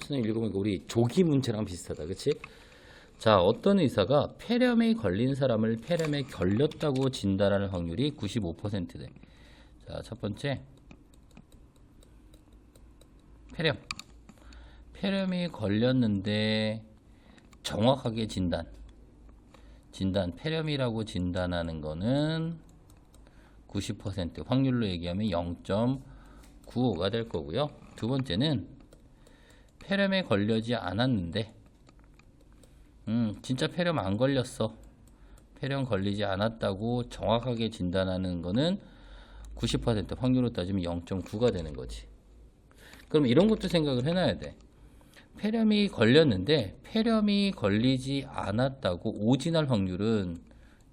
선생님 읽어보니까 우리 조기 문제랑 비슷하다. 그치? 자, 어떤 의사가 폐렴에 걸린 사람을 폐렴에 걸렸다고 진단하는 확률이 95%돼. 자, 첫 번째. 폐렴. 폐렴이 걸렸는데 정확하게 진단. 진단, 폐렴이라고 진단하는 거는 90% 확률로 얘기하면 0.95가 될 거고요. 두 번째는 폐렴에 걸려지 않았는데 음, 진짜 폐렴 안 걸렸어. 폐렴 걸리지 않았다고 정확하게 진단하는 거는 90% 확률로 따지면 0.9가 되는 거지. 그럼 이런 것도 생각을 해놔야 돼. 폐렴이 걸렸는데 폐렴이 걸리지 않았다고 오진할 확률은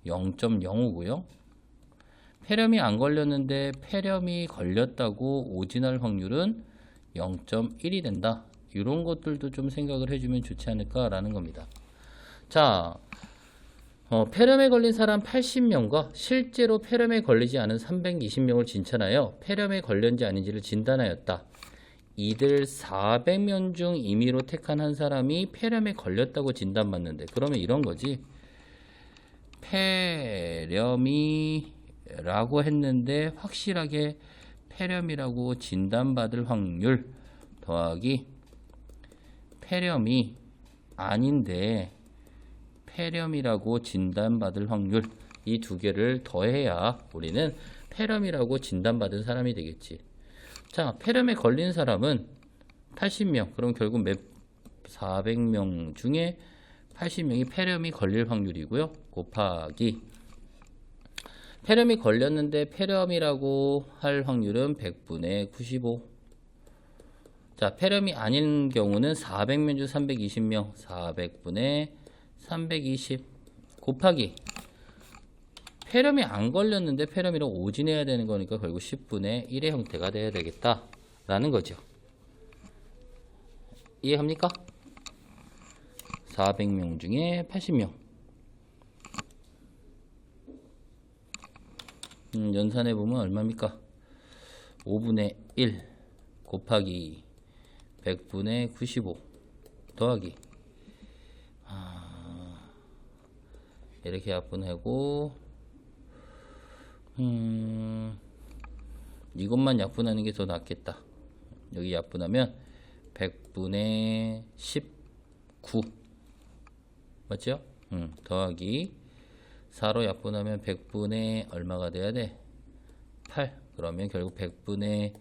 0.05고요. 폐렴이 안 걸렸는데 폐렴이 걸렸다고 오진할 확률은 0.1이 된다. 이런 것들도 좀 생각을 해주면 좋지 않을까라는 겁니다. 자, 어, 폐렴에 걸린 사람 80명과 실제로 폐렴에 걸리지 않은 320명을 진찰하여 폐렴에 걸렸는지 아닌지를 진단하였다. 이들 400명 중 임의로 택한 한 사람이 폐렴에 걸렸다고 진단받는데 그러면 이런 거지. 폐렴이라고 했는데 확실하게 폐렴이라고 진단받을 확률 더하기 폐렴이 아닌데 폐렴이라고 진단받을 확률 이 두 개를 더해야 우리는 폐렴이라고 진단받은 사람이 되겠지. 자, 폐렴에 걸린 사람은 80명. 그럼 결국 몇 400명 중에 80명이 폐렴이 걸릴 확률이고요. 곱하기 폐렴이 걸렸는데 폐렴이라고 할 확률은 100분의 95. 자, 폐렴이 아닌 경우는 400명 중 320명, 400분의 320 곱하기 폐렴이 안 걸렸는데 폐렴이라고 오진해야 되는 거니까 결국 10분의 1의 형태가 돼야 되겠다라는 거죠. 이해합니까? 400명 중에 80명. 음, 연산해 보면 얼마입니까? 5분의 1 곱하기 100분의 95 더하기 아, 이렇게 약분하고 음, 이것만 약분하는 게 더 낫겠다. 여기 약분하면 100분의 19 맞죠? 음, 더하기 4로 약분하면 100분의 얼마가 돼야 돼? 8 그러면 결국 100분의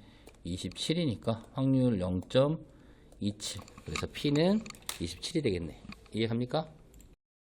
27이니까 확률 0.27 그래서 P는 27이 되겠네 이해합니까?